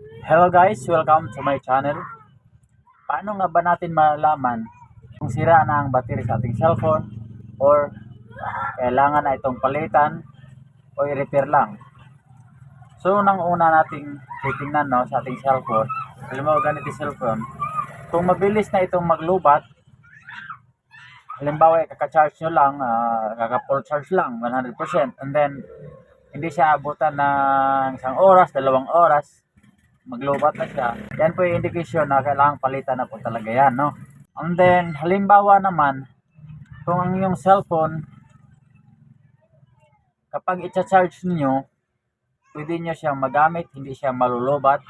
Hello guys, welcome to my channel. Paano nga ba natin malalaman kung sira na ang battery sa ating cellphone or kailangan na itong palitan o i-repair lang? So, nang una nating titingnan no, sa ating cellphone, alam mo ganito cellphone, kung mabilis na itong maglubat, halimbawa kaka-charge nyo lang, uh, kaka-full charge lang, 100%, and then hindi siya abutan ng isang oras, dalawang oras, maglubat na siya. Yan po yung indication na kailangan palitan na po talaga yan, no? And then, halimbawa naman, kung ang iyong cellphone, kapag i-charge niyo, pwede nyo siyang magamit, hindi siya malulubat,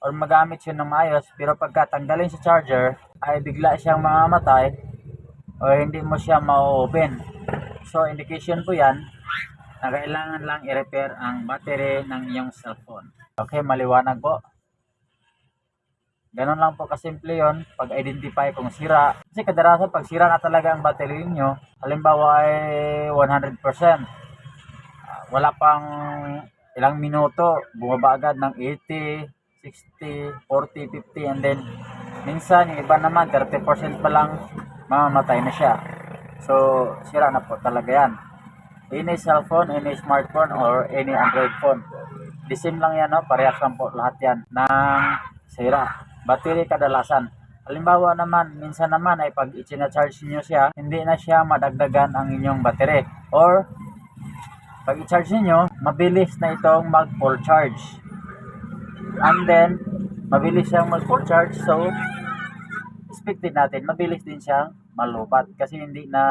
or magamit siya ng maayos, pero pagka tanggalin sa charger, ay bigla siyang mamamatay, o hindi mo siya ma-open. So, indication po yan, na kailangan lang i-repair ang battery ng iyong cellphone. Okay, maliwanag po. Ganun lang po kasimple yon pag-identify kung sira. Kasi kadalasan pag sira na talaga ang battery niyo, halimbawa ay 100%, ah, wala pang ilang minuto, bumaba agad ng 80, 60, 40, 50, and then minsan yung iba naman 30% pa lang mamamatay na siya. So, sira na po talaga yan. Any cellphone, any smartphone, or any Android phone. The same lang yan, no? parehas lang po lahat yan ng sira. Battery kadalasan. Halimbawa naman, minsan naman ay pag i-charge niyo siya, hindi na siya madagdagan ang inyong battery. Or, pag i-charge niyo, mabilis na itong mag full charge. And then, mabilis siyang mag full charge, so, expected natin, mabilis din siyang malubat kasi hindi na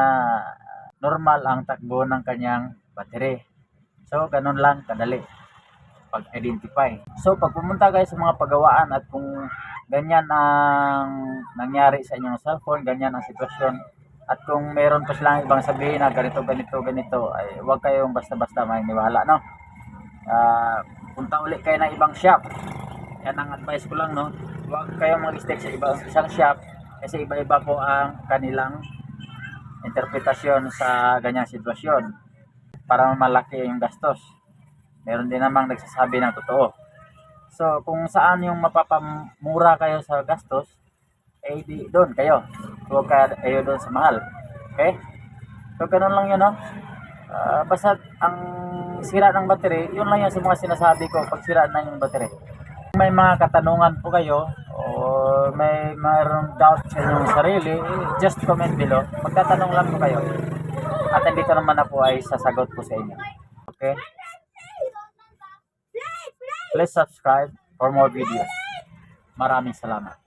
normal ang takbo ng kanyang battery. So, ganun lang kadali pag-identify. So, pag pumunta kayo sa mga pagawaan at kung ganyan ang nangyari sa inyong cellphone, ganyan ang sitwasyon, at kung meron pa silang ibang sabihin na ganito, ganito, ganito, ay huwag kayong basta-basta maniniwala, no? Ah, punta ulit kayo ng ibang shop. Yan ang advice ko lang, no? Huwag kayong mag-stick sa ibang isang shop kasi iba-iba po ang kanilang interpretasyon sa ganyang sitwasyon para malaki yung gastos. Meron din namang nagsasabi ng totoo. So, kung saan yung mapapamura kayo sa gastos, eh di doon kayo. Huwag kayo doon sa mahal. Okay? So, ganun lang yun, no? Ah, basta ang sira ng battery, yun lang yung sa mga sinasabi ko pag sira na yung battery. Kung may mga katanungan po kayo, o may mayroong doubt sa inyong sarili, just comment below. Magtatanong lang po kayo. At nandito naman na po ay sasagot po sa inyo. Okay? Please subscribe for more videos. Maraming salamat.